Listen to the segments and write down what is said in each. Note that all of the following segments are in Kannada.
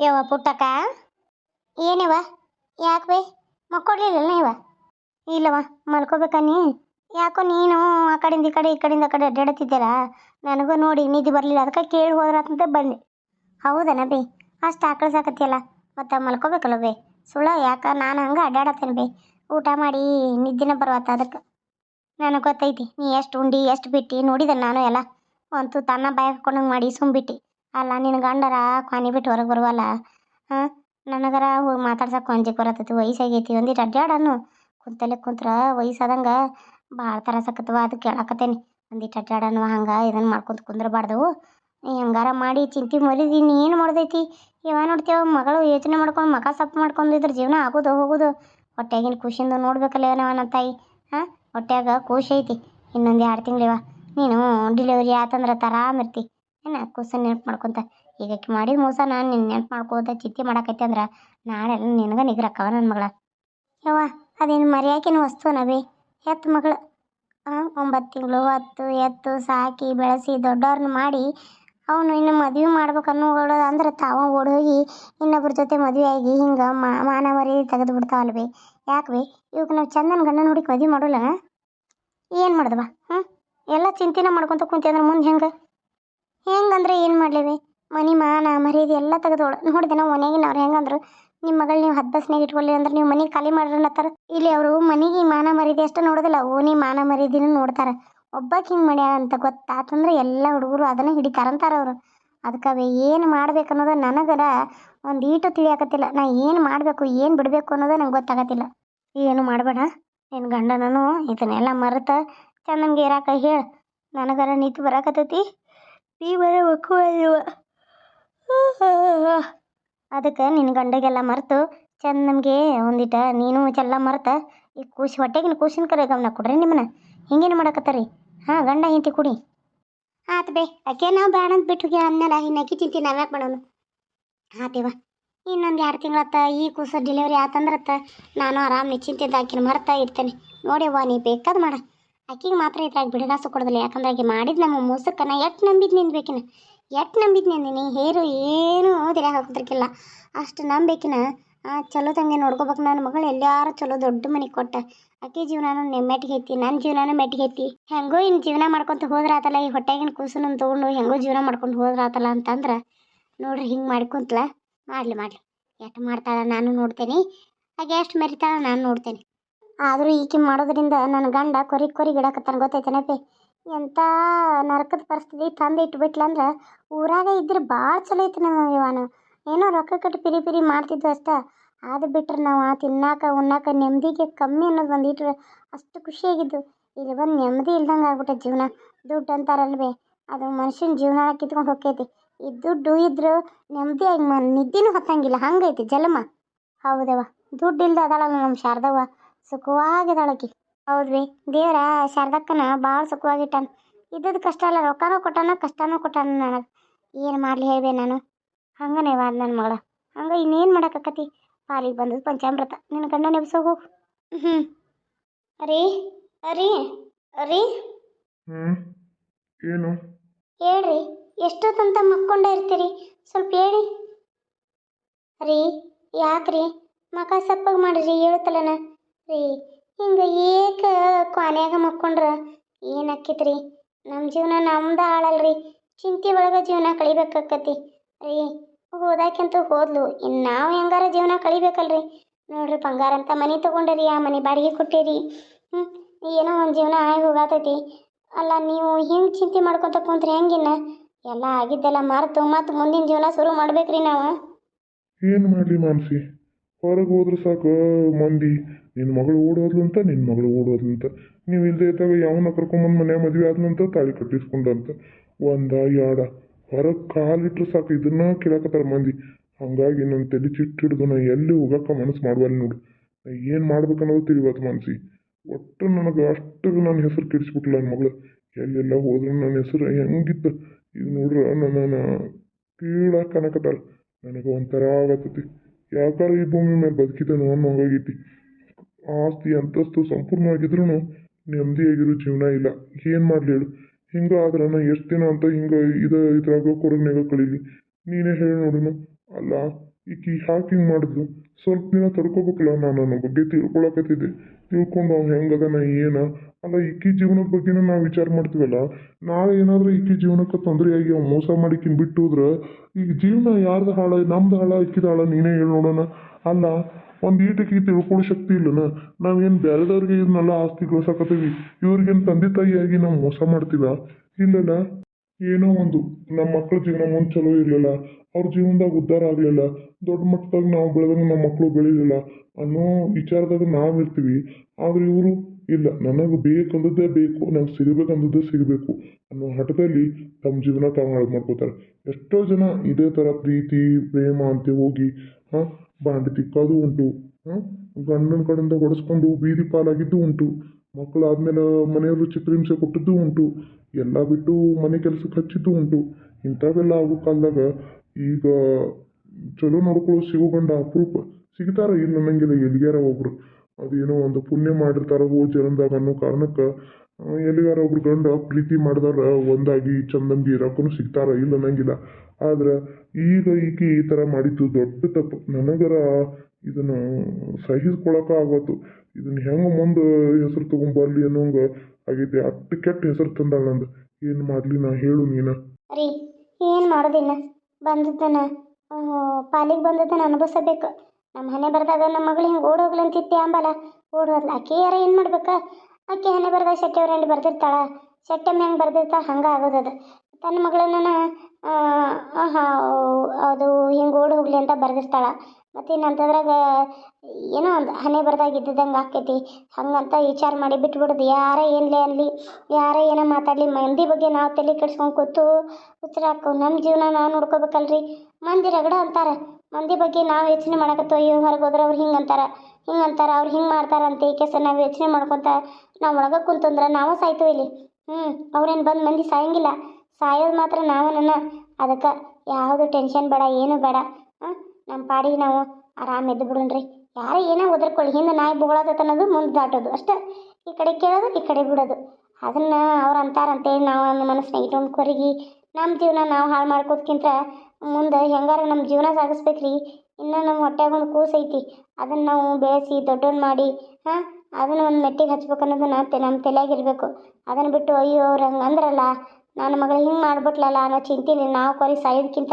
ಯವ್ವ ಪುಟ್ಟಕ್ಕ? ಏನಿವ? ಯಾಕೆ ಬೇ? ಮಕ್ಕೊಡ್ಲಿಲ್ಲ ಇವ? ಇಲ್ಲವ ಮಲ್ಕೋಬೇಕನ್ನಿ ಯಾಕೋ ನೀನು ಆ ಕಡೆಯಿಂದ ಈ ಕಡೆ, ಈ ಕಡೆಯಿಂದ ಆ ಕಡೆ ಅಡ್ಡಾಡ್ತಿದ್ದೀರ? ನನಗೂ ನೋಡಿ ನಿದ್ದೆ ಬರಲಿಲ್ಲ, ಅದಕ್ಕೆ ಕೇಳಿ ಹೋದ್ರಂತ ಬಂದೆ. ಹೌದನ ಬೇ? ಅಷ್ಟು ಆಕಳ ಸಾಕತ್ತಿಯಲ್ಲ ಮತ್ತು ಮಲ್ಕೋಬೇಕಲ್ಲ ಬೇ? ಸುಳ್ಳ ಯಾಕೆ? ನಾನು ಹಂಗೆ ಅಡ್ಡಾಡತ್ತೇನೆ ಬೇ? ಊಟ ಮಾಡಿ ನಿದ್ದಿನ ಬರುವತ್ತ ಅದಕ್ಕೆ. ನನಗೆ ಗೊತ್ತೈತಿ, ನೀ ಎಷ್ಟು ಉಂಡಿ, ಎಷ್ಟು ಬಿಟ್ಟು ನೋಡಿದೆ ನಾನು ಎಲ್ಲ. ಅಂತೂ ತನ್ನ ಬಾಯ ಹಾಕೊಂಡಂಗೆ ಮಾಡಿ ಸುಮ್ಬಿಟ್ಟು. ಅಲ್ಲ ನಿನ್ನ ಗಂಡರ ಕೊನೆ ಬಿಟ್ಟು ಹೊರಗೆ ಬರುವಲ್ಲ? ಹಾಂ? ನನಗರ ಹೋಗಿ ಮಾತಾಡ್ಸಕ್ಕೆ ಅಂಜಿಕೆ ಬರತ್ತೈತಿ ವಯಸ್ಸಾಗೈತಿ ಒಂದಿಟ್ಟು ಅಡ್ಡಾಡನು ಕುಂತಲೆ ಕುಂತ್ರ ವಯಸ್ಸಾದಂಗೆ ಭಾಳ ತರ ಸಕತ್ವ ಅದು ಕೇಳಾಕತ್ತೇನಿ. ಒಂದಿಟ್ಟು ಅಡ್ಡಾಡನು ಹಂಗೆ ಇದನ್ನು ಮಾಡ್ಕೊಂತ ಕುಂದ್ರಬಾರ್ದು. ನೀ ಹೆಂಗಾರ ಮಾಡಿ ಚಿಂತೆ ನೀ ಏನು ಮಾಡ್ದೈತಿ? ಇವ ನೋಡ್ತೇವ ಮಗಳು ಯೋಚನೆ ಮಾಡ್ಕೊಂಡು, ಮಗ ಸಪ್ಪು ಮಾಡ್ಕೊಂಡಿದ್ರ ಜೀವನ ಆಗೋದು ಹೋಗೋದು. ಹೊಟ್ಟೆಗಿನ ಖುಷಿಯಿಂದ ನೋಡ್ಬೇಕಲ್ಲ ಏನವ ನನ್ನ ತಾಯಿ. ಹಾಂ? ಹೊಟ್ಯಾಗ ಖುಷಿ ಐತಿ. ಇನ್ನೊಂದು ಎರಡು ತಿಂಗಳಿವ ನೀನು ಡಿಲಿವರಿ ಆತಂದ್ರೆ ಆರಾಮಿರ್ತಿ ಏನ ಕೂಸು ನೆನಪು ಮಾಡ್ಕೊತ? ಈಗ ಮಾಡಿದ ಮೋಸ ನಾನು ನಿನ್ನ ನೆನಪು ಮಾಡ್ಕೋತ ಚಿತ್ತಿ ಮಾಡಾಕೈತೆ ಅಂದ್ರೆ ನಾಳೆ ನಿನಗೆ ನಿಗ್ರಕ್ಕವ ನನ್ನ ಮಗಳ. ಯವ್ವ, ಅದೇನು ಮರ್ಯಾಕಿನ ವಸ್ತುನ ಬೇ ಎತ್ತು ಮಗಳು. ಒಂಬತ್ತು ತಿಂಗಳು, ಹತ್ತು, ಎತ್ತು, ಸಾಕಿ, ಬೆಳೆಸಿ ದೊಡ್ಡವ್ರನ್ನ ಮಾಡಿ ಅವನು ಇನ್ನು ಮದುವೆ ಮಾಡ್ಬೇಕು ಅನ್ನೋಗಳು ಅಂದ್ರೆ ತಾವ ಓಡಿ ಹೋಗಿ ಇನ್ನೊಬ್ರ ಜೊತೆ ಮದುವೆ ಆಗಿ ಹಿಂಗೆ ಮಾನ ಮರಿ ತೆಗೆದು ಬಿಡ್ತಾವಲ್ಲ ಬಿ ಯಾಕೆ ಬಿ? ಇವಕ್ಕೆ ನಾವು ಚಂದನ ಗಂಡನ ಹುಡುಕಿ ಮದುವೆ ಮಾಡೋಲ್ಲ? ಏನು ಮಾಡ್ದವ? ಹ್ಞೂ ಎಲ್ಲ ಚಿಂತೆನ ಮಾಡ್ಕೊತ ಕುಂತಿ ಅಂದ್ರೆ ಮುಂದೆ ಹೆಂಗೆ? ಹೆಂಗಂದ್ರೆ ಏನು ಮಾಡಲಿವಿ ಮನೆ, ಮಾನ, ಮರ್ಯಾದೆ ಎಲ್ಲ ತೆಗೆದೋಳು ನೋಡಿದೆ ನಾವು ಮನೆಗಿನವ್ರು ಹೆಂಗಂದ್ರು ನಿಮ್ಮ ಮಗಳು ನೀವು ಹದ್ದಸ್ನಾಗ ಇಟ್ಕೊಳ್ಳಿ ಅಂದ್ರೆ ನೀವು ಮನೆ ಖಾಲಿ ಮಾಡ್ರಿ ಅನ್ನತ್ತಾರ ಇಲ್ಲಿ ಅವರು ಮನೆಗೆ ಮಾನ, ಮರ್ಯಾದೆ ಅಷ್ಟು ನೋಡೋದಿಲ್ಲ, ಓನಿ ಮಾನ, ಮರ್ಯಾದಿನ ನೋಡ್ತಾರೆ. ಒಬ್ಬಾಕೆ ಹಿಂಗೆ ಮಾಡ್ಯಾಳ ಅಂತ ಗೊತ್ತಾತಂದ್ರೆ ಎಲ್ಲ ಹುಡುಗರು ಅದನ್ನ ಹಿಡಿತಾರಂತಾರ ಅವರು. ಅದಕ್ಕೆ ಏನು ಮಾಡ್ಬೇಕು ಅನ್ನೋದು ನನಗರ ಒಂದು ಈಟು ತಿಳಿಯಾಕತ್ತಿಲ್ಲ. ನಾ ಏನು ಮಾಡಬೇಕು, ಏನು ಬಿಡಬೇಕು ಅನ್ನೋದು ನಂಗೆ ಗೊತ್ತಾಗತ್ತಿಲ್ಲ. ಏನು ಮಾಡಬೇಡ ನಿನ್ನ ಗಂಡನೂ ಇದನ್ನೆಲ್ಲ ಮರೆತ ಚಂದನ್ಗೆ ಇರಾಕ ಹೇಳು. ನನಗರ ನಿಂತು ಬರಾಕತ್ತೈತಿ. ನೀ ಬರೋ ಮಕ್ಕಳು ಅದಕ್ಕೆ ನಿನ್ನ ಗಂಡಗೆಲ್ಲ ಮರೆತು ಚಂದ ನಮಗೆ ಒಂದಿಟ ನೀನು ಚೆಲ್ಲ ಮರೆತ ಈ ಕೂಸಿ ಹೊಟ್ಟೆಗಿನ ಕೂಸಿನ ಕರೆ ಗಮನ ಕೊಡ್ರಿ ನಿಮ್ಮನ್ನ. ಹಿಂಗೇನು ಮಾಡಕತ್ತಾರಿ? ಹಾಂ, ಗಂಡ ಹಿಂತಿ ಕುಡಿ. ಆತ ಬೇ ಅಕ್ಕೆ ನಾವು ಬೇಡ ಅಂತ ಬಿಟ್ಟು ಹೋಗಿ ಅನ್ನಲ್ಲ ಹಿಂಗೆ ಚಿಂತೆ ನಾವ್ಯಾಕೆ ಮಾಡೋನು ಆತೇವ ಇನ್ನೊಂದು ಎರಡು ತಿಂಗಳತ್ತ ಈ ಕೂಸು ಡೆಲಿವರಿ ಆತಂದ್ರತ್ತ, ನಾನು ಆರಾಮ್ ನಿಶ್ಚಿಂತೆಯಿಂದ ಆಕಿನ ಮರ್ತಾ ಇರ್ತೇನೆ. ನೋಡಿವ್ವ ನೀ ಬೇಕಾದ ಮಾಡ. ಆಕಿಗೆ ಮಾತ್ರ ಇದ್ರಾಗ ಬಿಡಗಾಸು ಕೊಡೋದಿಲ್ಲ. ಯಾಕಂದ್ರೆ ಆಕೆ ಮಾಡಿದ್ ನಮ್ಮ ಮೋಸಕ್ಕನ ಎಟ್ ನಂಬಿದ್ ನಿಂದ್ಬೇಕಿನ ಎಟ್ ನಂಬಿದ್ ನಿಂದಿನಿ ಹೇರು ಏನು ಓದಿರ ಹಾಕೋದ್ರಕ್ಕಿಲ್ಲ ಅಷ್ಟು ನಂಬೇಕಿನ ಚಲೋ ತಂಗೆ ನೋಡ್ಕೋಬೇಕು ನನ್ನ ಮಗಳು. ಎಲ್ಲಾರು ಚಲೋ ದೊಡ್ಡ ಮನೆ ಕೊಟ್ಟ. ಆಕೆ ಜೀವನಾನು ನೆಮ್ಮೆಟ್ಟಿಗೆ ಐತಿ ನನ್ನ ಜೀವನಾನು ಮೆಟ್ಟಿಗೆ ಐತಿ ಹೆಂಗೋ ಇನ್ನು ಜೀವನ ಮಾಡ್ಕೊಂತ ಹೋದ್ರಾತಲ್ಲ ಈ ಹೊಟ್ಟೆಗಿನ ಕೂಸನ್ನು ತೊಗೊಂಡು ಹೆಂಗೋ ಜೀವನ ಮಾಡ್ಕೊಂಡು ಹೋದ್ರಾತಲ್ಲ ಅಂತಂದ್ರೆ, ನೋಡ್ರಿ ಹಿಂಗೆ ಮಾಡ್ಕೊಂತಲ ಮಾಡಲಿ ಮಾಡಲಿ. ಎಟ್ ಮಾಡ್ತಾಳ ನಾನು ನೋಡ್ತೇನೆ. ಹಾಗೆ ಎಷ್ಟು ಮೆರಿತಾಳ ನಾನು ನೋಡ್ತೇನೆ. ಆದರೂ ಈಕೆ ಮಾಡೋದ್ರಿಂದ ನನ್ನ ಗಂಡ ಕೊರಿ ಕೊರಿ ಗಿಡಕತ್ತಾನ ಗೊತ್ತೈತೇನಪ್ಪಿ ಎಂಥ ನರಕದ ಪರಿಸ್ಥಿತಿ ತಂದು ಇಟ್ಬಿಟ್ಲಂದ್ರೆ ಊರಾಗ ಇದ್ರೆ ಭಾಳ ಚಲೋ ಐತಿ ನಮ್ಮ ಇವನು ಏನೋ ರೊಕ್ಕ ಕಟ್ಟಿ ಪಿರಿ ಪಿರಿ ಮಾಡ್ತಿದ್ವು ಅಷ್ಟೇ. ಅದು ಬಿಟ್ರೆ ನಾವು ತಿನ್ನಾಕ ಉಣ್ಣಾಕ ನೆಮ್ಮದಿಗೆ ಕಮ್ಮಿ ಅನ್ನೋದು ಬಂದಿಟ್ರೆ ಅಷ್ಟು ಖುಷಿಯಾಗಿದ್ದು ಇಲ್ಲಿ ಬಂದು ನೆಮ್ಮದಿ ಇಲ್ದಂಗೆ ಆಗ್ಬಿಟ್ಟೆ ಜೀವನ. ದುಡ್ಡು ಅಂತಾರಲ್ವೇ ಅದು ಮನುಷ್ಯನ ಜೀವನ ಕಿತ್ಕೊಂಡು ಹೋಗ್ತೈತಿ ಈ ದುಡ್ಡು ಇದ್ರೆ ನೆಮ್ಮದಿಯಾಗಿ ಮ, ನಿದ್ದೆನೂ ಹತ್ತಂಗಿಲ್ಲ. ಹಂಗೈತಿ ಜಲಮ. ಹೌದವ್ವ. ದುಡ್ಡು ಇಲ್ದ ಅದಾಳ ನಮ್ಮ ಶಾರದವ್ವ. ಸುಖವಾಗಿದ್ದಾಳಕಿ ಹೌದ್ರಿ ದೇವ್ರ ಶಾರದಕ್ಕನ ಭಾಳ ಸುಖವಾಗಿಟ್ಟಾನ. ಇದ್ದದ್ದು ಕಷ್ಟ ಅಲ್ಲ ರೊಕ್ಕನೂ ಕೊಟ್ಟಾನ ಕಷ್ಟನೂ ಕೊಟ್ಟಾನ ನನಗೆ. ಏನು ಮಾಡಲಿ ಹೇಳ್ದೆ ನಾನು. ಹಂಗನೇ ವಾದ ನನ್ನ ಮಗಳ. ಹಂಗೆ ಇನ್ನೇನು ಮಾಡೋಕ್ಕತಿ ಪಾಲಿಗೆ ಬಂದದ್ದು ಪಂಚಾಮೃತ. ನಿನ್ನ ಗಂಡ ನೆಬ್ಸೋ ಹೋಗು. ಹ್ಞೂ ರೀ ರೀ ರೀ ಹ್ಞೂ ಏನು? ಹೇಳ್ರಿ ಎಷ್ಟೊತ್ತಂತ ಮಕ್ಕೊಂಡೇ ಇರ್ತೀರಿ? ಸ್ವಲ್ಪ ಹೇಳಿ. ರೀ ಯಾಕ್ರಿ? ಮಕ ಸಪ್ಪಗೆ ಮಾಡಿರಿ ಹೇಳ್ತಲನ ರೀ. ಹಿಂಗೆ ಏಕ ಕೊನೆಯಾಗ ಮಕ್ಕೊಂಡ್ರ ಏನಾಕೈತ್ರಿ ನಮ್ಮ ಜೀವನ ನಮ್ದ ಆಳಲ್ರಿ ಚಿಂತೆ ಒಳಗೆ ಜೀವನ ಕಳಿಬೇಕಾಕತಿ ರೀ, ಹೋದಾಕಂತೂ ಹೋದ್ಲು. ಇನ್ನು ನಾವು ಹೆಂಗಾರ ಜೀವನ ಕಳಿಬೇಕಲ್ರಿ? ನೋಡ್ರಿ, ಬಂಗಾರ ಅಂತ ಮನೆ ತೊಗೊಂಡಿರಿ, ಆ ಮನೆ ಬಾಡಿಗೆ ಕೊಟ್ಟಿರಿ. ಹ್ಞೂ ಏನೋ ಒಂದು ಜೀವನ ಆಗಿ ಹೋಗಾತೈತಿ ಅಲ್ಲ, ನೀವು ಹಿಂಗೆ ಚಿಂತೆ ಮಾಡ್ಕೊತ ಕುಂತ್ರಿ ಹೆಂಗಿನ್ನ? ಎಲ್ಲ ಆಗಿದ್ದೆಲ್ಲ ಮರೆತು ಮತ್ತು ಮುಂದಿನ ಜೀವನ ಶುರು ಮಾಡ್ಬೇಕ್ರಿ ನಾವು. ಏನು ಮಾಡಲಿ ಮಾನಸಿ? ಹೊರಗೆ ಹೋದ್ರೆ ಸಾಕು ಮಂದಿ. ನಿನ್ನ ಮಗಳು ಓಡೋದ್ಲು ಅಂತ ನಿನ್ನ ಮಗಳು ಓಡೋದ್ಲು ಅಂತ. ನೀವು ಇಲ್ಲದೆ ಇದ್ದಾಗ ಯಾವನ್ನ ಕರ್ಕೊಂಬಂದು ಮನೆ ಮದುವೆ ಆದ್ನಂತ ತಾಳಿ ಕಟ್ಟಿಸ್ಕೊಂಡಂತ. ಒಂದ ಎರಡ ಹೊರಗೆ ಕಾಲಿಟ್ರು ಸಾಕು, ಇದನ್ನ ಕೇಳಕತ್ತಾರ ಮಂದಿ. ಹಂಗಾಗಿ ನನ್ನ ತಲೆ ಚಿಟ್ಟಿಡ್ದು ನಾ ಎಲ್ಲಿ ಹೋಗಕ್ಕೆ ಮನಸ್ಸು ಮಾಡುವಲ್ಲ ನೋಡು. ನಾ ಏನು ಮಾಡ್ಬೇಕನ್ನೋದು ತಿಳಿವತ್ತು ಮನಸ್ಸಿ ಒಟ್ಟು ನನಗೆ ಅಷ್ಟು ನನ್ನ ಹೆಸರು ಕೆಡಿಸ್ಬಿಟ್ಲ ನನ್ನ ಮಗಳು. ಎಲ್ಲೆಲ್ಲ ಹೋದ್ರು ನನ್ನ ಹೆಸರು ಹೆಂಗಿತ್ತು. ಈಗ ನೋಡ್ರೆ ನನ್ನ ಕೀಳಾಗಿ ಕನಕತ್ತಾರ ನನಗೆ ಒಂಥರ ಆಗತ್ತೈತಿ ಯಾಕಾರ ಈ ಭೂಮಿ ಮೇಲೆ ಬದುಕಿದ್ದೆ ಅನ್ನೋ ಹಂಗಾಗೈತಿ ಆಸ್ತಿ ಅಂತಸ್ತು ಸಂಪೂರ್ಣವಾಗಿದ್ರೂ ನೆಮ್ಮದಿಯಾಗಿರೋ ಜೀವನ ಇಲ್ಲ. ಏನು ಮಾಡಲಿ ಹೇಳು. ಹಿಂಗೆ ಆದ್ರೆ ನಾ ಎಷ್ಟು ದಿನ ಅಂತ ಹಿಂಗೆ ಇದು ಇದ್ರಾಗ ಕೊರಗ್ನಾಗ ಕಳೀಲಿ. ನೀನೇ ಹೇಳಿ ನೋಡುನು. ಅಲ್ಲ, ಈಕಿ ಯಾಕೆ ಹಿಂಗೆ ಮಾಡಿದ್ಲು? ಸ್ವಲ್ಪ ದಿನ ತಡ್ಕೋಬೇಕಲ್ಲ ನಾನು ನನ್ನ ಬಗ್ಗೆ ತಿಳ್ಕೊಳಕತ್ತಿದ್ದೆ. ತಿಳ್ಕೊಂಡು ಅವ್ನು ಹೆಂಗದನ ಏನ? ಅಲ್ಲ, ಈಕಿ ಜೀವನದ ಬಗ್ಗೆ ನಾವು ವಿಚಾರ ಮಾಡ್ತೀವಲ್ಲ? ನಾಳೆ ಏನಾದರೂ ಈಕಿ ಜೀವನಕ್ಕೆ ತೊಂದರೆಯಾಗಿ ಅವ್ನು ಮೋಸ ಮಾಡಿಕಿನ್ ಬಿಟ್ಟು ಹೋದ್ರೆ ಈಗ ಜೀವನ ಯಾರ್ದು ಹಾಳ, ನಮ್ದು ಹಾಳ ಇಕ್ಕಿದ ಹಾಳ ನೀನೇ ಹೇಳಿ ನೋಡೋಣ. ಅಲ್ಲ ಒಂದು ಈಟಕ್ಕೆ ತಿಳ್ಕೊಳ್ಳೋ ಶಕ್ತಿ ಇಲ್ಲನ? ನಾವೇನು ಬೇರೆದವ್ರಿಗೆ ಇದನ್ನೆಲ್ಲ ಆಸ್ತಿ ಗಳಿಸಕತ್ತೀವಿ? ಇವ್ರಿಗೇನು ತಂದೆ ತಾಯಿಯಾಗಿ ನಾವು ಮೋಸ ಮಾಡ್ತೀವ? ಇಲ್ಲಲ್ಲ. ಏನೋ ಒಂದು. ನಮ್ಮ ಮಕ್ಕಳ ಜೀವನ ಮುಂದೆ ಚಲೋ ಇರಲಿಲ್ಲ. ಅವ್ರ ಜೀವನದಾಗ ಉದ್ಧಾರ ಆಗಲಿಲ್ಲ. ದೊಡ್ಡ ಮಟ್ಟದಾಗ ನಾವು ಬೆಳೆದಂಗೆ ನಮ್ಮ ಮಕ್ಕಳು ಬೆಳಿಲಿಲ್ಲ ಅನ್ನೋ ವಿಚಾರದಾಗ ನಾವು ಇರ್ತೀವಿ. ಆದರೆ ಇವರು, ಇಲ್ಲ, ನನಗೆ ಬೇಕಂದದ್ದೇ ಬೇಕು ನನಗೆ ಸಿಗಬೇಕಂದದ್ದೇ ಸಿಗಬೇಕು ಅನ್ನೋ ಹಠದಲ್ಲಿ ತಮ್ಮ ಜೀವನ ತಾವು ಹಾಳು ಮಾಡ್ಕೋತಾರೆ. ಎಷ್ಟೋ ಜನ ಇದೇ ಥರ ಪ್ರೀತಿ, ಪ್ರೇಮ ಅಂತ ಹೋಗಿ, ಹಾಂ ಬಾಂಡೆ ತಿಕ್ಕೋದು ಉಂಟು. ಗಂಡನ ಕಡೆಯಿಂದ ಹೊಡೆಸ್ಕೊಂಡು ಬೀದಿ ಪಾಲಾಗಿದ್ದು ಉಂಟು. ಮಕ್ಕಳಾದ್ಮೇಲೆ ಮನೆಯವರು ಚಿತ್ರಹಿಂಸೆ ಕೊಟ್ಟಿದ್ದು ಉಂಟು. ಎಲ್ಲ ಬಿಟ್ಟು ಮನೆ ಕೆಲಸಕ್ಕೆ ಹಚ್ಚಿದ್ದು ಉಂಟು. ಇಂಥವೆಲ್ಲ ಆಗೋ ಕಾಲದಾಗ ಈಗ ಚಲೋ ನೋಡ್ಕೊಳ್ಳೋ ಸಿಗೋ ಗಂಡ ಅಪರೂಪ ಸಿಗ್ತಾರ ಇಲ್ಲ ಅನ್ನಂಗಿಲ್ಲ ಎಲ್ಲಿಗಾರ ಒಬ್ರು? ಅದೇನೋ ಒಂದು ಪುಣ್ಯ ಮಾಡಿರ್ತಾರ ಓ ಅನ್ನೋ ಕಾರಣಕ್ಕೆ ಎಲ್ಲಿಗಾರ ಒಬ್ರು ಗಂಡ ಪ್ರೀತಿ ಮಾಡಿದಾರ ಒಂದಾಗಿ ಚಂದಂಗಿ ಇರೋಕ್ಕೂ ಸಿಗ್ತಾರ, ಇಲ್ಲ ಅನ್ನಂಗಿಲ್ಲ. ಆದ್ರೆ ಈಗ ಈಕೆ ಈ ಥರ ಮಾಡಿದ್ದು ದೊಡ್ಡ ತಪ್ಪು. ನನಗರ ಇದನ್ನು ಸಹಿಸ್ಕೊಳಕ ಆಗೋತು. ಇದನ್ನ ಹೆಂಗೆ ಮುಂದೆ ಹೆಸರು ತಗೊಂಬರ್ಲಿ ಅನ್ನೋಂಗೆ ಆಗೈತಿ ಅಷ್ಟು ಕೆಟ್ಟ ಹೆಸರು ತಂದಾಳ ನಂದು. ಏನು ಮಾಡಲಿ ನಾ ಹೇಳು ನೀನ. ರೀ, ಏನು ಮಾಡೋದಿನ್ನ? ಬಂದದ್ದನ್ನ ಪಾಲಿಗೆ ಬಂದದ್ದನ್ನ ಅನುಭವಿಸಬೇಕು. ನಮ್ಮ ಮನೆ ಬರ್ದಾಗ ನಮ್ಮ ಮಗಳು ಹಿಂಗೆ ಓಡೋಗ್ಲಂತಿತ್ತೆ ಅಂಬಲ್ಲ ಓಡೋದ್ಲ ಆಕೆ ಯಾರ ಏನು ಮಾಡ್ಬೇಕಾ? ಆಕೆ ಹಣೆ ಬರ್ದ ಶೆಟ್ಟಿ ಅವ್ರಂಡಿ ಬರ್ದಿರ್ತಾಳ ಶೆಟ್ಟಮ್ಮ ಹೆಂಗೆ ಬರ್ದಿರ್ತಾಳ ಹಂಗೆ ಆಗೋದದು. ತನ್ನ ಮಗಳನ್ನ ಅದು ಹಿಂಗೆ ಓಡ್ ಹೋಗ್ಲಿ ಅಂತ ಬರ್ದಿರ್ತಾಳ. ಮತ್ತು ಏನೋ ಒಂದು ಹಣೆ ಬರ್ದಾಗ ಇದ್ದಿದ್ದಂಗೆ ಆಕೈತಿ. ಹಂಗಂತ ವಿಚಾರ ಮಾಡಿ ಬಿಟ್ಬಿಡೋದು. ಯಾರ ಏನ್ಲೇ ಅನ್ಲಿ? ಯಾರ ಏನೋ ಮಾತಾಡಲಿ? ಮಂದಿ ಬಗ್ಗೆ ನಾವು ತಲೆ ಕೆಡ್ಸ್ಕೊಂಡು ಕೂತು ಹಾಕೋ. ನಮ್ಮ ಜೀವನ ನಾವು ನೋಡ್ಕೋಬೇಕಲ್ರಿ? ಮಂದಿ ರಗಡ ಅಂತಾರ. ಮಂದಿ ಬಗ್ಗೆ ನಾವು ಯೋಚನೆ ಮಾಡಕತ್ತೋ? ಅಯ್ಯೋ, ಹೊರಗೆ ಹೋದ್ರೆ ಅವ್ರು ಹಿಂಗೆ ಅಂತಾರ. ಹಿಂಗೆ ಅಂತಾರ, ಅವ್ರು ಹಿಂಗೆ ಮಾಡ್ತಾರಂತ ಈ ಕೆಸ ನಾವು ಯೋಚನೆ ಮಾಡ್ಕೊತ ನಾವು ಒಳಗೆ ಕುಂತಂದ್ರೆ ನಾವು ಸಾಯ್ತೀವಿ ಇಲ್ಲಿ. ಹ್ಞೂ ಅವ್ರೇನು ಬಂದು ಮಂದಿ ಸಾಯಂಗಿಲ್ಲ. ಸಾಯೋದು ಮಾತ್ರ ನಾವು ನನ್ನ ಅದಕ್ಕೆ ಯಾವುದು ಟೆನ್ಷನ್ ಬೇಡ, ಏನು ಬೇಡ. ಹಾಂ? ನಮ್ಮ ಪಾಡಿಗೆ ನಾವು ಆರಾಮ ಎದ್ದು ಬಿಡೋಣ್ರಿ. ಯಾರು ಏನೋ ಒದರ್ಕೊಳ್ಳಿ, ಹಿಂದೆ ನಾಯಿ ಬೊಗಳಾದತ್ ಅನ್ನೋದು ಮುಂದೆ ದಾಟೋದು. ಅಷ್ಟೇ, ಈ ಕಡೆ ಕೇಳೋದು, ಈ ಕಡೆ ಬಿಡೋದು. ಅದನ್ನು ಅವ್ರು ಅಂತಾರಂತೇಳಿ ನಾವು ನಮ್ಮ ಮನಸ್ಸನ್ನ ಇಟ್ಕೊಂಡು ಕೊರಗಿ ನಮ್ಮ ಜೀವನ ನಾವು ಹಾಳು ಮಾಡ್ಕೋದ್ಕಿಂತ ಮುಂದೆ ಹೆಂಗಾರ ನಮ್ಮ ಜೀವನ ಸಾಗಿಸ್ಬೇಕ್ರಿ. ಇನ್ನು ನಮ್ಮ ಹೊಟ್ಟೆಗೊಂದು ಕೂಸು ಐತಿ, ಅದನ್ನು ನಾವು ಬೆಳೆಸಿ, ದೊಡ್ಡೋನ್ ಮಾಡಿ, ಹಾಂ, ಅದನ್ನು ಒಂದು ಮೆಟ್ಟಿಗೆ ಹಚ್ಬೇಕು ಅನ್ನೋದು ತೆ ನಮ್ಮ ತಲೆಯಾಗಿರಬೇಕು. ಅದನ್ನು ಬಿಟ್ಟು, ಅಯ್ಯೋ, ಅವ್ರು ಹಂಗೆ ಅಂದ್ರಲ್ಲ ನನ್ನ ಮಗಳು ಹಿಂಗೆ ಮಾಡ್ಬಿಟ್ಲಲ್ಲ ಅನ್ನೋ ಚಿಂತೆಲಿ ನಾವು ಕೊರಿ ಸಾಯೋದಕ್ಕಿಂತ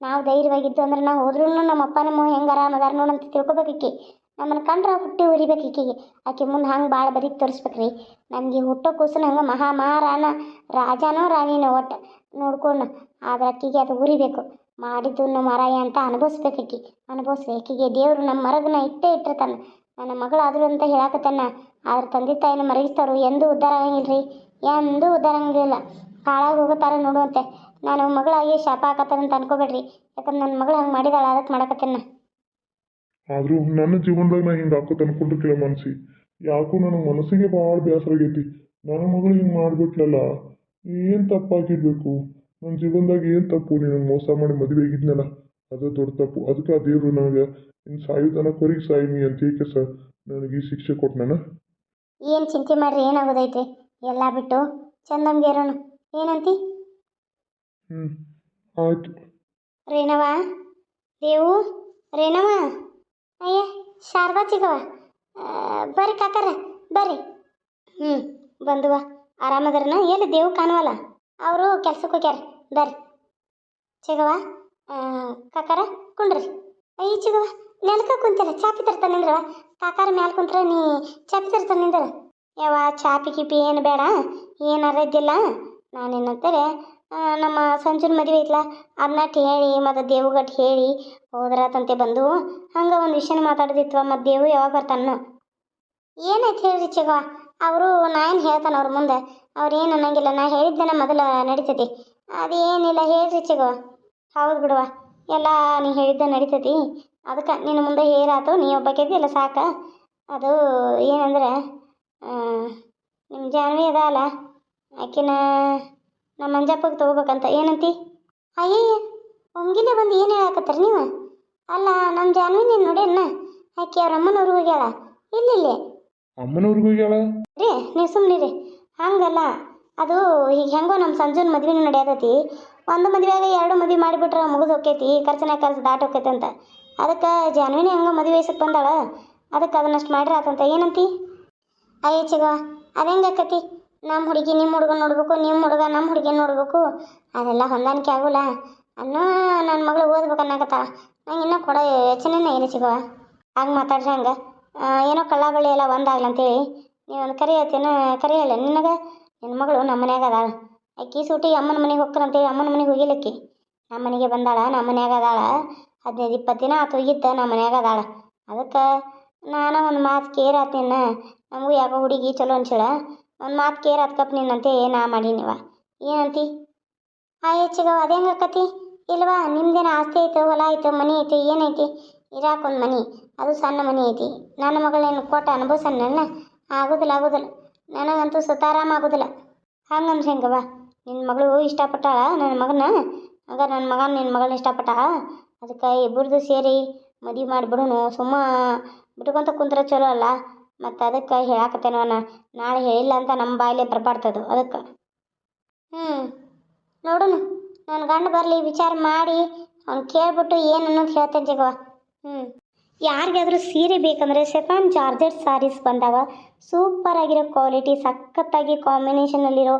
ನಾವು ಧೈರ್ಯವಾಗಿದ್ದು ಅಂದ್ರೆ ನಾವು ಹೋದ್ರೂ ನಮ್ಮ ಅಪ್ಪ ನಮ್ಮ ಹೆಂಗೆ ಆರಾಮ ಅದಾರ ನೋಡಂತ ತಿಳ್ಕೊಬೇಕು ಈಕಿ. ನಮ್ಮನ್ನು ಕಂಡ್ರೆ ಹುಟ್ಟಿ ಉರಿಬೇಕು ಈಕೆಗೆ. ಆಕೆ ಮುಂದೆ ಹಂಗೆ ಭಾಳ ಬದಿಗೆ ತೋರಿಸ್ಬೇಕ್ರಿ. ನಮಗೆ ಹುಟ್ಟೋ ಕೂಸನ ಹಂಗೆ ಮಹಾ ಮಹಾರಾಣ ರಾಜನೋ ರಾಣಿನೋ ಒಟ್ಟು ನೋಡ್ಕೊಂಡು ಆದ್ರೆ ಅಕ್ಕಿಗೆ ಅದು ಉರಿಬೇಕು. ಮಾಡಿದ್ದು ನಮ್ಮ ಮರಾಯ ಅಂತ ಅನುಭವಿಸ್ಬೇಕು ಆಕಿ ಆಕೆಗೆ ದೇವರು ನಮ್ಮ ಮರಗನ ಇಟ್ಟೇ ಇಟ್ಟಿರ್ತಾನೆ. ನನ್ನ ಮಗಳಾದ್ರು ಅಂತ ಹೇಳಾಕತ್ತಾನ. ಆದ್ರೆ ತಂದೆ ತಾಯಿನ ಮರಗಿಸ್ತಾರು ಎಂದೂ ಉದ್ಧಾರ ಆಗಂಗಿಲ್ಲ ರೀ ಎಂದೂ ಉದ್ಧಾರ ಆಗಂಗಿಲ್ಲ. ಹಾಳಾಗಿ ಹೋಗುತ್ತಾರೆ ನೋಡುವಂತೆ. ನಾನು ಮಗಳಾಗಿ ಶಾಪ ಅಂತ ಅನ್ಕೋಬೇಡ್ರಿ. ಯಾಕಂದ್ರೆ ನನ್ನ ಮಗಳು ಹಂಗೆ ಮಾಡಿದಾಳ ಅದಕ್ಕೆ ಮಾಡಕತ್ತೇನ. ಆದರೂ ನನ್ನ ಜೀವನದಾಗ ನಾ ಹಿಂಗೆ ಹಾಕೋತ ಅನ್ಕೊಂಡಿರ್ಕಿಲ್ಲ ಮನ್ಸಿ. ಯಾಕೋ ನನ್ನ ಮನಸ್ಸಿಗೆ ಭಾಳ ಬೇಸರ ಆಗೈತಿ. ನನ್ನ ಮಗಳು ಹಿಂಗೆ ಮಾಡ್ಬಿಟ್ಲಲ್ಲ ಏನು ತಪ್ಪಾಗಿರ್ಬೇಕು? ನನ್ನ ಜೀವನದಾಗ ಏನು ತಪ್ಪು? ನೀನು ಮೋಸ ಮಾಡಿ ಮದುವೆ ಆಗಿದ್ನಲ್ಲ ಅದು ದೊಡ್ಡ ತಪ್ಪು. ಅದಕ್ಕೆ ಆ ದೇವರು ನನಗೆ ಇನ್ನು ಸಾಯುತನ ಕೊರಿಗೆ ಸಾಯಿನಿ ಅಂತ ಏಕೆ ಸರ್ ನನಗೆ ಈ ಶಿಕ್ಷೆ ಕೊಟ್ಟನ ಏನು ಚಿಂತೆ ಮಾಡ್ರಿ ಏನಾಗೋದೈತ್ರಿ? ಎಲ್ಲ ಬಿಟ್ಟು ಚಂದಂಗೆ ಇರೋಣ ಏನಂತಿ? ಹ್ಞೂ ಆಯ್ತು. ರೇಣವ, ದೇವು, ರೇಣವ. ಅಯ್ಯ, ಶಾರದಾ ಚಿಗವ ಬರ್ರಿ ಕಾಕಾರ, ಬರ್ರಿ. ಹ್ಞೂ ಬಂದುವ ಆರಾಮದಾರನ? ಎಲ್ಲಿ ದೇವು ಕಾಣುವಲ್ಲ? ಅವರು ಕೆಲ್ಸಕ್ಕೆ ಹೋಗ್ಯಾರ. ಬರ್ರಿ. ಚಿಗವ ಕಾಕಾರ, ಕುಂಡ್ರಿ. ಅಯ್ಯ ಚಿಗವ ನೆಲಕ ಕುಂತಿರ, ಚಾಪಿ ತರ್ತಾನೆ ಕಾಕರ ಕಾಕಾರ ಮ್ಯಾಲ ಕುಂತ್ರ ನೀ ಚಾಪಿ ತರ್ತಾನೆ ನಿಂದ್ರ? ಯಾವ ಚಾಪಿ ಕಿಪಿ ಏನು ಬೇಡ, ಏನಾರ ಇದ್ದಿಲ್ಲ. ನಾನೇನಂತಾರೆ ನಮ್ಮ ಸಂಜುನ ಮದುವೆ ಐತ್ಲ ಅದನ್ನಟ್ಟು ಹೇಳಿ ಮತ್ತು ದೇವುಗಟ್ಟು ಹೇಳಿ ಹೋದ್ರಾತಂತೆ ಬಂದು, ಹಂಗೆ ಒಂದು ವಿಷಯನ ಮಾತಾಡೋದಿತ್ವ, ಮತ್ತು ದೇವು ಯಾವಾಗ ಬರ್ತಾನು. ಏನಾಯ್ತು ಹೇಳ್ರಿ ಚಿಗ, ಅವರು ನಾ ಏನು ಹೇಳ್ತಾನೆ ಅವ್ರ ಮುಂದೆ? ಅವ್ರೇನು ಅನ್ನಂಗಿಲ್ಲ, ನಾ ಹೇಳಿದ್ದೇನೆ ಮೊದಲು ನಡೀತೈತಿ. ಅದೇನಿಲ್ಲ ಹೇಳ್ರಿ ಚಿಗ. ಹೌದು ಬಿಡುವ, ಎಲ್ಲ ನೀ ಹೇಳಿದ್ದ ನಡೀತೈತಿ. ಅದಕ್ಕೆ ನಿನ್ನ ಮುಂದೆ ಹೇರಾತು, ನೀ ಒಬ್ಬಾಕಿದ್ದಿ ಎಲ್ಲ ಸಾಕ? ಅದು ಏನಂದ್ರೆ ನಿಮ್ಮ ಜಾನ್ವಿ ಅದ ಅಲ್ಲ ಆಕಿನ ನಮ್ಮ ಮಂಜಪ್ಪಗೆ ತಗೋಬೇಕಂತ. ಏನಂತಿ? ಅಯ್ಯಯ್ಯ ಒಮ್ಗಿಲೆ ಬಂದು ಏನು ಹೇಳಕತ್ತಾರ ನೀವು? ಅಲ್ಲ ನಮ್ಮ ಜಾನ್ವಿ ನೀನು ನೋಡ್ಯಾನ ಆಕೆ ಅವ್ರ ಅಮ್ಮನವ್ರು ಹೋಗ್ಯಾಳ. ಇಲ್ಲಿಲ್ಲಿ. ಅಮ್ಮನವ್ರಿಗೂ ಹೋಗ್ಯಾಳ? ರೀ ನೀವು ಸುಮ್ಮನೆ ರೀ ಹಂಗಲ್ಲ ಅದು ಈಗ ಹೆಂಗೋ ನಮ್ಮ ಸಂಜೂನ್ ಮದ್ವೆನೂ ನಡೆಯತೈತಿ ಒಂದು ಮದುವೆಯಾಗ ಎರಡು ಮದುವೆ ಮಾಡಿಬಿಟ್ರೆ ಮುಗಿದು ಹೋಕೈತಿ ಖರ್ಚನ ಖರ್ಚು ದಾಟ್ ಹೋಕೈತಿ ಅಂತ. ಅದಕ್ಕೆ ಜಾನ್ವಿನಿ ಹೆಂಗೋ ಮದುವೆ ವಯಸ್ಸಿಗೆ ಬಂದಾಳ. ಅದಕ್ಕೆ ಅದನ್ನಷ್ಟು ಮಾಡ್ರ ಆತಂತ. ಏನಂತಿ? ಅಯ್ಯ ಚಿಗವ ಅದು ಹೆಂಗೆ ಆಕತಿ? ನಮ್ಮ ಹುಡುಗಿ ನಿಮ್ಮ ಹುಡುಗ ನೋಡಬೇಕು ನಿಮ್ಮ ಹುಡುಗ ನಮ್ಮ ಹುಡುಗಿ ನೋಡಬೇಕು. ಅದೆಲ್ಲ ಹೊಂದಾಣಿಕೆ ಆಗೋಲ್ಲ. ಅನ್ನೋ ನನ್ನ ಮಗಳು ಓದ್ಬೇಕು ಅನ್ನಕತ್ತಾಳ. ನಂಗೆ ಇನ್ನೂ ಕೊಡೋ ಯೋಚನೆನೇ ಏನು ಸಿಗುವ ಹಂಗೆ ಮಾತಾಡ್ರಿ ಹಂಗೆ. ಏನೋ ಕಳ್ಳ ಬಳ್ಳಿ ಎಲ್ಲ ಒಂದಾಗ್ಲಿ ಅಂತೇಳಿ. ನೀವು ಒಂದು ಕರೆ ಹೇಳ್ತೇನೆ, ಕರೆ ಹೇಳ. ನಿನಗೆ? ನಿನ್ನ ಮಗಳು ನಮ್ಮ ಮನ್ಯಾಗ ಅದಾಳ. ಅಕ್ಕಿ ಸೂಟಿ ಅಮ್ಮನ ಮನೆಗೆ ಹೋಗ್ತಾರಂತೇಳಿ ಅಮ್ಮನ ಮನೆಗೆ ಹೋಗಿಲ್ಲಕ್ಕಿ. ನಮ್ಮ ಮನೆಗೆ ಬಂದಾಳ ನಮ್ಮ ಮನ್ಯಾಗ ಅದಾಳ. ಹದಿನೈದು ಇಪ್ಪತ್ತು ದಿನ ಆತು ಹೋಗಿತ್ತ ನಮ್ಮ ಮನ್ಯಾಗ ಅದಾಳ. ಅದಕ್ಕೆ ನಾನು ಒಂದು ಮಾತು ಕೇರ್ ಆತ್ ನಮಗೂ ಯಾಕೋ ಹುಡುಗಿ ಚಲೋ ಅನ್ಸಿಳ ಒಂದು ಮಾತು ಕೇರ್ ಆತ್ಕಪ್ಪ ನಿನ್ನಂತೆ ಏನಾ ಮಾಡೀನಿವ. ಏನಂತಿ? ಆ ಹೆಚ್ಚಿಗವ ಅದೇ ಹೆಂಗೆ ಆಕತಿ ಇಲ್ವಾ, ನಿಮ್ದೇನು ಆಸ್ತಿ ಐತೆ, ಹೊಲ ಐತೆ, ಮನೆ ಐತೆ, ಏನೈತಿ? ಇರಾಕೊಂದು ಮನೆ, ಅದು ಸಣ್ಣ ಮನೆ ಐತಿ. ನನ್ನ ಮಗಳೇನು ಕೊಟ್ಟ ಅನುಭವಿಸಣ್ಣ ಆಗೋದಿಲ್ಲ ಆಗೋದಿಲ್ಲ. ನನಗಂತೂ ಸುತಾರಾಮ ಆಗೋದಿಲ್ಲ. ಹಂಗಂದ್ರೆ ಹೆಂಗವ ನಿನ್ನ ಮಗಳು ಇಷ್ಟಪಟ್ಟಾಳ ನನ್ನ ಮಗನ? ಹಂಗ ನನ್ನ ಮಗನ ನಿನ್ನ ಮಗಳನ್ನ ಇಷ್ಟಪಟ್ಟಾಳ ಅದಕ್ಕೆ ಇಬ್ಬರದು ಸೇರಿ ಮದುವೆ ಮಾಡಿಬಿಡೋನು ಸುಮ್ಮ ಬಿಟ್ಕೊಂತ ಕುಂತ್ರೆ ಚಲೋ ಅಲ್ಲ? ಮತ್ತು ಅದಕ್ಕೆ ಹೇಳಾಕತ್ತೇನವ ನಾ ನಾಳೆ ಹೇಳಿಲ್ಲ ಅಂತ ನಮ್ಮ ಬಾಯಿಲೆ ಬರಬಾರ್ದದು. ಅದಕ್ಕೆ. ಹ್ಞೂ ನೋಡೋಣ ನನ್ನ ಗಂಡ ಬರಲಿ ವಿಚಾರ ಮಾಡಿ ಅವ್ನು ಕೇಳ್ಬಿಟ್ಟು ಏನು ಅನ್ನೋದು ಹೇಳ್ತೇನೆ ಜಗವ ಹ್ಞೂ ಯಾರಿಗಾದ್ರೂ ಸೀರೆ ಬೇಕಂದರೆ ಸೆಫಾನ್ ಚಾರ್ಜರ್ ಸಾರೀಸ್ ಬಂದಾವ. ಸೂಪರ್ ಆಗಿರೋ ಕ್ವಾಲಿಟಿ, ಸಖತ್ತಾಗಿ ಕಾಂಬಿನೇಷನಲ್ಲಿರೋ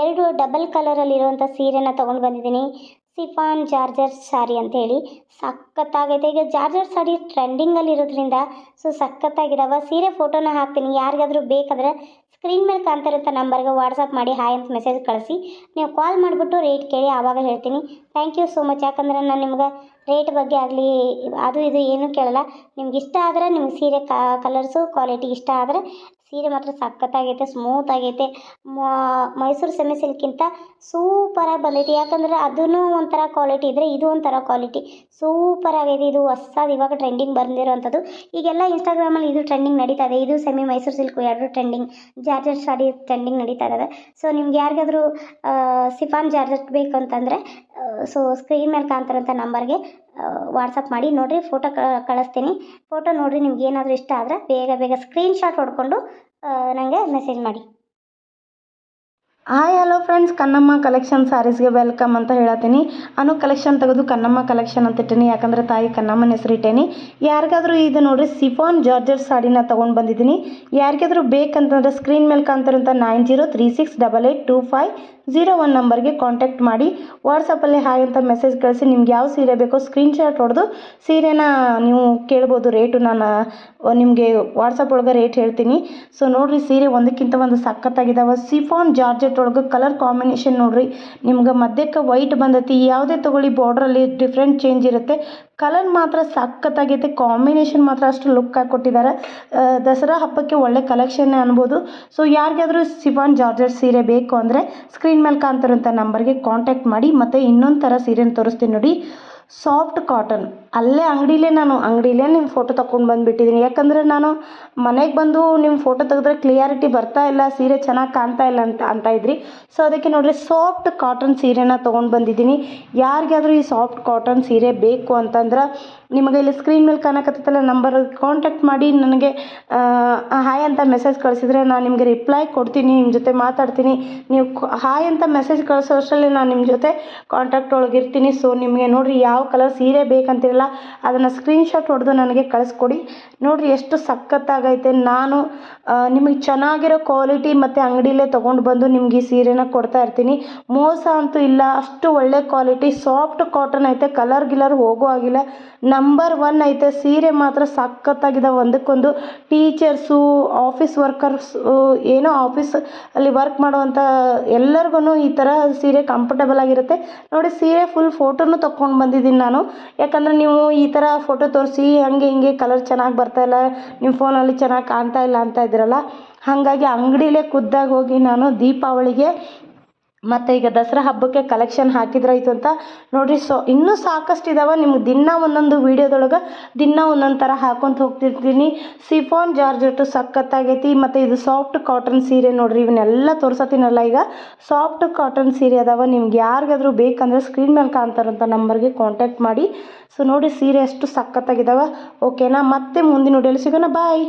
ಎರಡು ಡಬಲ್ ಕಲರಲ್ಲಿರುವಂಥ ಸೀರೆನ ತೊಗೊಂಡು ಬಂದಿದ್ದೀನಿ. ಸಿಫಾನ್ ಜಾರ್ಜರ್ ಸಾರಿ ಅಂತೇಳಿ ಸಖತ್ತಾಗೈತೆ. ಈಗ ಜಾರ್ಜರ್ ಸಾರಿ ಟ್ರೆಂಡಿಂಗಲ್ಲಿರೋದ್ರಿಂದ ಸೊ ಸಖತ್ತಾಗಿದ್ದಾವೆ ಸೀರೆ ಫೋಟೋನ ಹಾಕ್ತೀನಿ. ಯಾರಿಗಾದರೂ ಬೇಕಾದ್ರೆ ಸ್ಕ್ರೀನ್ ಮೇಲೆ ಕಾಣ್ತಿರೋಂಥ ನಂಬರ್ಗೆ ವಾಟ್ಸಪ್ ಮಾಡಿ ಹಾಯ್ ಅಂತ ಮೆಸೇಜ್ ಕಳಿಸಿ. ನೀವು ಕಾಲ್ ಮಾಡಿಬಿಟ್ಟು ರೇಟ್ ಕೇಳಿ, ಆವಾಗ ಹೇಳ್ತೀನಿ. ಥ್ಯಾಂಕ್ ಯು ಸೋ ಮಚ್ ಯಾಕಂದ್ರೆ ನಾನು ನಿಮ್ಗೆ ರೇಟ್ ಬಗ್ಗೆ ಆಗಲಿ, ಅದು ಇದು ಏನೂ ಕೇಳಲ್ಲ. ನಿಮ್ಗೆ ಇಷ್ಟ ಆದರೆ ನಿಮ್ಗೆ ಸೀರೆ ಕಲರ್ಸು ಕ್ವಾಲಿಟಿ ಇಷ್ಟ ಆದರೆ ಸೀರೆ ಮಾತ್ರ ಸಖತ್ತಾಗೈತೆ ಸ್ಮೂತ್ ಆಗೈತೆ. ಮೈಸೂರು ಸೆಮಿ ಸಿಲ್ಕ್ಕಿಂತ ಸೂಪರಾಗಿ ಬಂದೈತಿ. ಯಾಕಂದ್ರೆ ಅದೂ ಒಂಥರ ಕ್ವಾಲಿಟಿ ಇದ್ದರೆ ಇದು ಒಂಥರ ಕ್ವಾಲಿಟಿ ಸೂಪರ್ ಇದು ಹೊಸದು ಇವಾಗ ಟ್ರೆಂಡಿಂಗ್ ಬಂದಿರೋವಂಥದ್ದು ಈಗೆಲ್ಲ ಇನ್ಸ್ಟಾಗ್ರಾಮಲ್ಲಿ ಇದು ಟ್ರೆಂಡಿಂಗ್ ನಡೀತಾ ಇದೆ. ಇದು ಸೆಮಿ ಮೈಸೂರು ಸಿಲ್ಕು ಎರಡು ಟ್ರೆಂಡಿಂಗ್ ಜಾರ್ಜೆಟ್ ಸಾರಿ ಟ್ರೆಂಡಿಂಗ್ ನಡೀತಾ ಇದ್ದಾವೆ ಸೊ ನಿಮ್ಗೆ ಯಾರಿಗಾದ್ರೂ ಸಿಫಾನ್ ಬೇಕು ಅಂತಂದರೆ ಸೊ ಸ್ಕ್ರೀನ್ ಮೇಲೆ ಕಾಣ್ತಾರಂಥ ನಂಬರ್ಗೆ ವಾಟ್ಸಪ್ ಮಾಡಿ ನೋಡಿರಿ ಫೋಟೋ ಕಳಿಸ್ತೀನಿ. ಫೋಟೋ ನೋಡಿರಿ, ನಿಮ್ಗೆ ಏನಾದರೂ ಇಷ್ಟ ಆದರೆ ಬೇಗ ಬೇಗ ಸ್ಕ್ರೀನ್ ಶಾಟ್ ಹೊಡ್ಕೊಂಡು ನನಗೆ ಮೆಸೇಜ್ ಮಾಡಿ. Hi hello friends Kannamma collection ಸ್ಯಾರೀಸ್ಗೆ welcome ಅಂತ ಹೇಳತ್ತೀನಿ. ನಾನು ಕಲೆಕ್ಷನ್ ತೆಗೆದು ಕನ್ನಮ್ಮ ಕಲೆಕ್ಷನ್ ಅಂತ ಇಟ್ಟೀನಿ. ಯಾಕಂದರೆ ತಾಯಿ ಕನ್ನಮ್ಮನ ಹೆಸರು ಇಟ್ಟೇನಿ. ಯಾರಿಗಾದರೂ ಇದು ನೋಡಿರಿ ಸಿಫಾನ್ ಜಾರ್ಜರ್ ಸಾಡಿನ ತೊಗೊಂಡು ಬಂದಿದ್ದೀನಿ. ಯಾರಿಗಾದರೂ ಬೇಕಂತಂದರೆ ಸ್ಕ್ರೀನ್ ಮೇಲೆ ಕಾಣ್ತಿರೋಂಥ nine zero three six double eight two five zero one ನಂಬರ್ಗೆ ಕಾಂಟ್ಯಾಕ್ಟ್ ಮಾಡಿ. ವಾಟ್ಸಪ್ಪಲ್ಲಿ ಹಾಯ್ ಅಂತ ಮೆಸೇಜ್ ಕಳಿಸಿ, ನಿಮ್ಗೆ ಯಾವ ಸೀರೆ ಬೇಕೋ ಸ್ಕ್ರೀನ್ಶಾಟ್ ಹೊಡೆದು ಸೀರೆನ ನೀವು ಕೇಳ್ಬೋದು ರೇಟು ನಾನು ನಿಮಗೆ ವಾಟ್ಸಪ್ ಒಳಗೆ ರೇಟ್ ಹೇಳ್ತೀನಿ. ಸೊ ನೋಡಿರಿ, ಸೀರೆ ಒಂದಕ್ಕಿಂತ ಒಂದು ಸಖತ್ತಾಗಿದ್ದಾವೆ ಸಿಫಾನ್ ಜಾರ್ಜೆಟ್ ಒಳಗೆ ಕಲರ್ ಕಾಂಬಿನೇಷನ್ ನೋಡಿರಿ. ನಿಮ್ಗೆ ಮಧ್ಯಕ್ಕೆ ವೈಟ್ ಬಂದೈತಿ, ಯಾವುದೇ ತೊಗೊಳ್ಳಿ ಬಾರ್ಡ್ರಲ್ಲಿ ಡಿಫ್ರೆಂಟ್ ಚೇಂಜ್ ಇರುತ್ತೆ. ಕಲರ್ ಮಾತ್ರ ಸಖತ್ತಾಗೈತೆ. ಕಾಂಬಿನೇಷನ್ ಮಾತ್ರ ಅಷ್ಟು ಲುಕ್ ಆಗಿ ಕೊಟ್ಟಿದ್ದಾರೆ ದಸರಾ ಹಬ್ಬಕ್ಕೆ ಒಳ್ಳೆ ಕಲೆಕ್ಷನ್ನೇ ಅನ್ಬೋದು. ಸೊ ಯಾರಿಗಾದರೂ ಸಿಫಾನ್ ಜಾರ್ಜರ್ ಸೀರೆ ಬೇಕು ಅಂದರೆ ಸ್ಕ್ರೀನ್ ಮೇಲೆ ಕಾಣ್ತಿರೋಂಥ ನಂಬರ್ಗೆ ಕಾಂಟ್ಯಾಕ್ಟ್ ಮಾಡಿ. ಮತ್ತು ಇನ್ನೊಂದು ಥರ ಸೀರೆನ ತೋರಿಸ್ತೀನಿ ನೋಡಿ. ಸಾಫ್ಟ್ ಕಾಟನ್ ಅಲ್ಲೇ ಅಂಗಡಿಲೇ ನಾನು, ಅಂಗಡಿಲೇ ನಿಮ್ಮ ಫೋಟೋ ತಕೊಂಡು ಬಂದುಬಿಟ್ಟಿದ್ದೀನಿ ಯಾಕಂದರೆ ನಾನು ಮನೆಗೆ ಬಂದು ನಿಮ್ಮ ಫೋಟೋ ತೆಗೆದ್ರೆ ಕ್ಲಿಯಾರಿಟಿ ಬರ್ತಾ ಇಲ್ಲ, ಸೀರೆ ಚೆನ್ನಾಗಿ ಕಾಣ್ತಾ ಇಲ್ಲ ಅಂತ ಅಂತ ಇದ್ರಿ. ಸೊ ಅದಕ್ಕೆ ನೋಡಿರಿ ಸಾಫ್ಟ್ ಕಾಟನ್ ಸೀರೆನ ತೊಗೊಂಡು ಬಂದಿದ್ದೀನಿ ಯಾರಿಗಾದರೂ ಈ ಸಾಫ್ಟ್ ಕಾಟನ್ ಸೀರೆ ಬೇಕು ಅಂತಂದ್ರೆ ನಿಮಗೆ ಇಲ್ಲಿ ಸ್ಕ್ರೀನ್ ಮೇಲೆ ಕಾಣಕತ್ತಲ್ಲ ನಂಬರ್ ಕಾಂಟ್ಯಾಕ್ಟ್ ಮಾಡಿ ನನಗೆ ಹಾಯ್ ಅಂತ ಮೆಸೇಜ್ ಕಳಿಸಿದ್ರೆ ನಾನು ನಿಮಗೆ ರಿಪ್ಲೈ ಕೊಡ್ತೀನಿ ನಿಮ್ಮ ಜೊತೆ ಮಾತಾಡ್ತೀನಿ. ನೀವು ಹಾಯ್ ಅಂತ ಮೆಸೇಜ್ ಕಳಿಸೋ ಅಷ್ಟರಲ್ಲಿ ನಾನು ನಿಮ್ಮ ಜೊತೆ ಕಾಂಟ್ಯಾಕ್ಟ್ ಒಳಗಿರ್ತೀನಿ. ಸೊ ನಿಮಗೆ ನೋಡಿರಿ, ಯಾವ ಕಲರ್ ಸೀರೆ ಬೇಕಂತಿರಲ್ಲ ಅದನ್ನು ಸ್ಕ್ರೀನ್ಶಾಟ್ ಹೊಡೆದು ನನಗೆ ಕಳಿಸ್ಕೊಡಿ. ನೋಡಿರಿ ಎಷ್ಟು ಸಖತ್ತಾಗೈತೆ. ನಾನು ನಿಮಗೆ ಚೆನ್ನಾಗಿರೋ ಕ್ವಾಲಿಟಿ ಮತ್ತು ಅಂಗಡಿಲೇ ತೊಗೊಂಡು ಬಂದು ನಿಮ್ಗೆ ಈ ಸೀರೆನ ಕೊಡ್ತಾ ಇರ್ತೀನಿ. ಮೋಸ ಅಂತೂ ಇಲ್ಲ. ಅಷ್ಟು ಒಳ್ಳೆ ಕ್ವಾಲಿಟಿ ಸಾಫ್ಟ್ ಕಾಟನ್ ಐತೆ. ಕಲರ್ ಗಿಲರ್ ಹೋಗೋ ಆಗಿಲ್ಲ ನಂಬರ್ ಒನ್ ಐತೆ. ಸೀರೆ ಮಾತ್ರ ಸಖತ್ತಾಗಿದೆ. ಒಂದಕ್ಕೊಂದು ಟೀಚರ್ಸು ಆಫೀಸ್ ವರ್ಕರ್ಸ್ ಏನೋ ಆಫೀಸ್ ಅಲ್ಲಿ ವರ್ಕ್ ಮಾಡುವಂಥ ಎಲ್ಲರಿಗೂ ಈ ಥರ ಸೀರೆ ಕಂಫರ್ಟಬಲ್ ಆಗಿರುತ್ತೆ. ನೋಡಿ, ಸೀರೆ ಫುಲ್ ಫೋಟೋನು ತೊಗೊಂಡು ಬಂದಿದ್ದೀನಿ ನಾನು. ಯಾಕಂದರೆ ನೀವು ಈ ಥರ ಫೋಟೋ ತೋರಿಸಿ, ಹಂಗೆ ಹಿಂಗೆ ಕಲರ್ ಚೆನ್ನಾಗಿ ಬರ್ತಾ ಇಲ್ಲ ನಿಮ್ಮ ಫೋನಲ್ಲಿ ಚೆನ್ನಾಗಿ ಕಾಣ್ತಾ ಇಲ್ಲ ಅಂತ ಇದ್ರಲ್ಲ ಹಾಗಾಗಿ ಅಂಗಡಿಲೇ ಖುದ್ದಾಗಿ ಹೋಗಿ ನಾನು ದೀಪಾವಳಿಗೆ ಮತ್ತು ಈಗ ದಸರಾ ಹಬ್ಬಕ್ಕೆ ಕಲೆಕ್ಷನ್ ಹಾಕಿದ್ರಾಯ್ತು ಅಂತ ನೋಡಿರಿ. ಸೊ ಇನ್ನೂ ಸಾಕಷ್ಟು ಇದಾವೆ ನಿಮ್ಗೆ ದಿನ ಒಂದೊಂದು ವೀಡಿಯೋದೊಳಗೆ ದಿನ ಒಂದೊಂದು ಥರ ಹಾಕೊಂತ ಹೋಗ್ತಿರ್ತೀನಿ. Chiffon georgette ಸಖತ್ತಾಗೈತಿ. ಮತ್ತು ಇದು ಸಾಫ್ಟ್ ಕಾಟನ್ ಸೀರೆ ನೋಡಿರಿ, ಇವನ್ನೆಲ್ಲ ತೋರ್ಸತ್ತೀನಲ್ಲ ಈಗ. ಸಾಫ್ಟ್ ಕಾಟನ್ ಸೀರೆ ಅದಾವ. ನಿಮ್ಗೆ ಯಾರಿಗಾದ್ರೂ ಬೇಕಂದ್ರೆ ಸ್ಕ್ರೀನ್ ಮೇಲೆ ಕಾಣ್ತಾರಂಥ ನಂಬರ್ಗೆ ಕಾಂಟ್ಯಾಕ್ಟ್ ಮಾಡಿ. ಸೊ ನೋಡಿ ಸೀರೆ ಅಷ್ಟು ಸಖತ್ತಾಗಿದ್ದಾವೆ ಓಕೆನಾ ಮತ್ತೆ ಮುಂದಿನ ವಿಡಿಯೋಲಿ ಸಿಗೋಣ. ಬಾಯ್